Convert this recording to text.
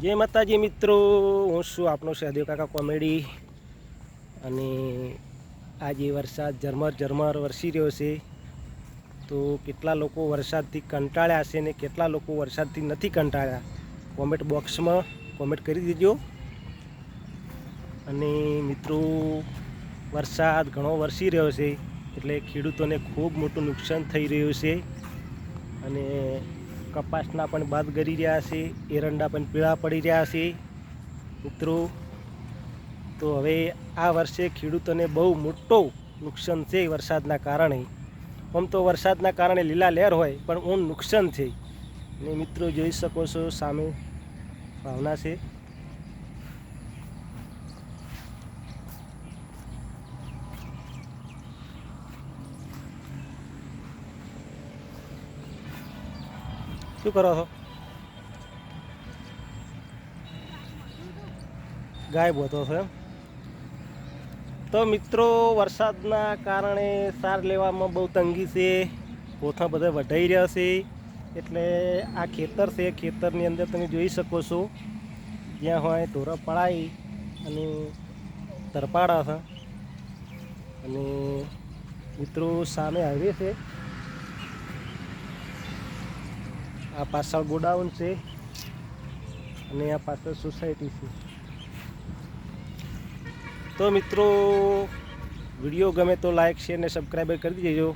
જય માતાજી મિત્રો, હું છું આપણો સહદેવ કાકા કોમેડી. અને આજે વરસાદ ઝરમર ઝરમર વરસી રહ્યો છે. તો કેટલા લોકો વરસાદથી કંટાળ્યા છે ને કેટલા લોકો વરસાદથી નથી કંટાળ્યા? કોમેન્ટ બોક્સમાં કોમેન્ટ કરી દેજો. અને મિત્રો, વરસાદ ઘણો વરસી રહ્યો છે, એટલે ખેડૂતોને ખૂબ મોટું નુકસાન થઈ રહ્યું છે. અને કપાસના પણ બાદ ગરી રહ્યા છે, એરંડા પણ પીળા પડી રહ્યા છે. મિત્રો, તો હવે આ વર્ષે ખેડૂતોને બહુ મોટો નુકસાન છે વરસાદના કારણે. આમ તો વરસાદના કારણે લીલા લહેર હોય, પણ ઊન નુકસાન છે. ને મિત્રો, જોઈ શકો છો, સામે ભાવના છે. શું કરો છો? ગાયબ હતો છો તો મિત્રો, વરસાદના કારણે સાર લેવામાં બહુ તંગી છે. પોથા બધા વઢાઈ રહ્યા છે. એટલે આ ખેતર છે, ખેતરની અંદર તમે જોઈ શકો છો. જ્યાં હોય ઢોરા પડાઈ અને તરપાડા છે. અને મિત્રો, સામે હાઈવે છે. આ પાછળ ગોડાઉન છે અને આ પાછળ સોસાયટી છે. તો મિત્રો, વીડિયો ગમે તો લાઈક, શેર ને સબસ્ક્રાઈબર કરી દેજો.